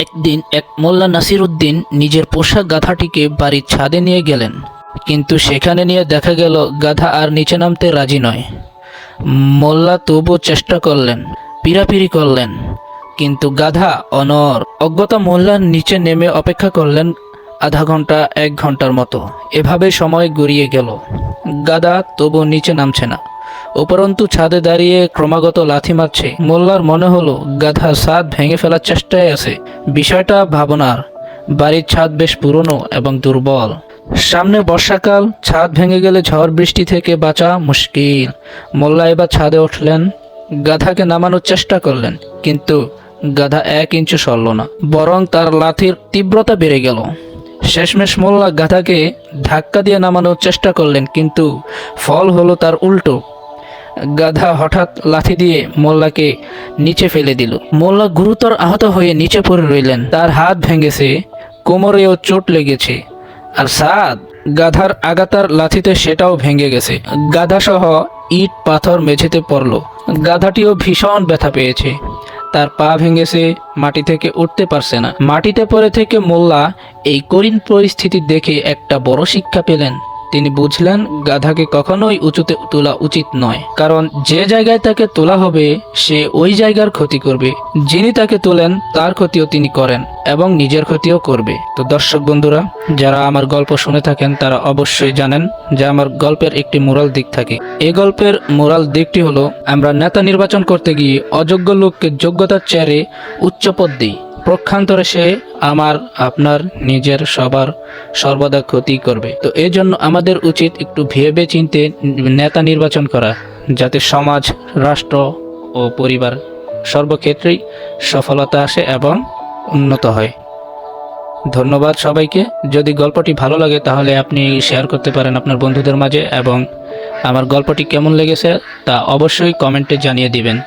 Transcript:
একদিন এক মোল্লা নাসির উদ্দিন নিজের পোশাক গাধাটিকে বাড়ির ছাদে নিয়ে গেলেন। কিন্তু সেখানে নিয়ে দেখা গেল গাধা আর নিচে নামতে রাজি নয়। মোল্লা তবু চেষ্টা করলেন পিরাপিরি করলেন। কিন্তু গাধা অনর অজ্ঞত মোল্লার নিচে নেমে অপেক্ষা করলেন আধা ঘণ্টা এক ঘণ্টার মতো। এভাবে সময় গড়িয়ে গেল। গাধা তবু নিচে নামছে না। উপরন্তু ছাদে দাঁড়িয়ে ক্রমাগত লাথি মারছে। মোল্লার মনে হলো, গাধা ছাদ ভেঙে ফেলার চেষ্টায় আছে। বিষয়টা ভাবনার। বাড়ির ছাদ বেশ পুরনো এবং দুর্বল। সামনে বর্ষাকাল, ছাদ ভেঙে গেলে ঝড় বৃষ্টি থেকে বাঁচা মুশকিল। মোল্লা এবার ছাদে উঠলেন। গাধাকে নামানোর চেষ্টা করলেন, কিন্তু গাধা এক ইঞ্চু সরল না, বরং তার লাথির তীব্রতা বেড়ে গেল। শেষমেশ মোল্লা গাধাকে ধাক্কা দিয়ে নামানোর চেষ্টা করলেন, কিন্তু ফল হলো তার উল্টো। গাধা হঠাৎ লাথি দিয়ে মোল্লাকে নিচে ফেলে দিল। মোল্লা গুরুতর আহত হয়ে নিচে পড়ে রইলেন। তার হাত ভেঙেছে, কোমরেও চোট লেগেছে। আর সাদ, গাধার আগাতার লাথিতে সেটাও ভেঙে গেছে। গাধা সহ ইট পাথর মেঝেতে পড়ল। গাধাটিও ভীষণ ব্যথা পেয়েছে। তার পা ভেঙেছে, মাটি থেকে উঠতে পারছে না। মাটিতে পড়ে থেকে মোল্লা এই কঠিন পরিস্থিতি দেখে একটা বড় শিক্ষা পেলেন। তিনি বুঝলেন গাধাকে কখনোই উঁচুতে তোলা উচিত নয়, কারণ যে জায়গায় তাকে তোলা হবে, সে ওই জায়গার ক্ষতি করবে। যিনি তাকে তোলেন, তার ক্ষতিও তিনি করেন এবং নিজের ক্ষতিও করবে। তো দর্শক বন্ধুরা, যারা আমার গল্প শুনে থাকেন, তারা অবশ্যই জানেন যে আমার গল্পের একটি মোরাল দিক থাকে। এই গল্পের মোরাল দিকটি হলো, আমরা নেতা নির্বাচন করতে গিয়ে অযোগ্য লোককে যোগ্যতার চেয়ারে উচ্চ পদ দিই। প্রক্ষান্তরে সে আমার, আপনার, নিজের সবার সর্বদা ক্ষতি করবে। তো এই জন্য আমাদের উচিত একটু ভেবে চিনতে নেতা নির্বাচন করা, যাতে সমাজ, রাষ্ট্র ও পরিবার সর্বক্ষেত্রেই সফলতা আসে এবং উন্নত হয়। ধন্যবাদ সবাইকে। যদি গল্পটি ভালো লাগে তাহলে আপনি শেয়ার করতে পারেন আপনার বন্ধুদের মাঝে এবং আমার গল্পটি কেমন লেগেছে তা অবশ্যই কমেন্টে জানিয়ে দিবেন।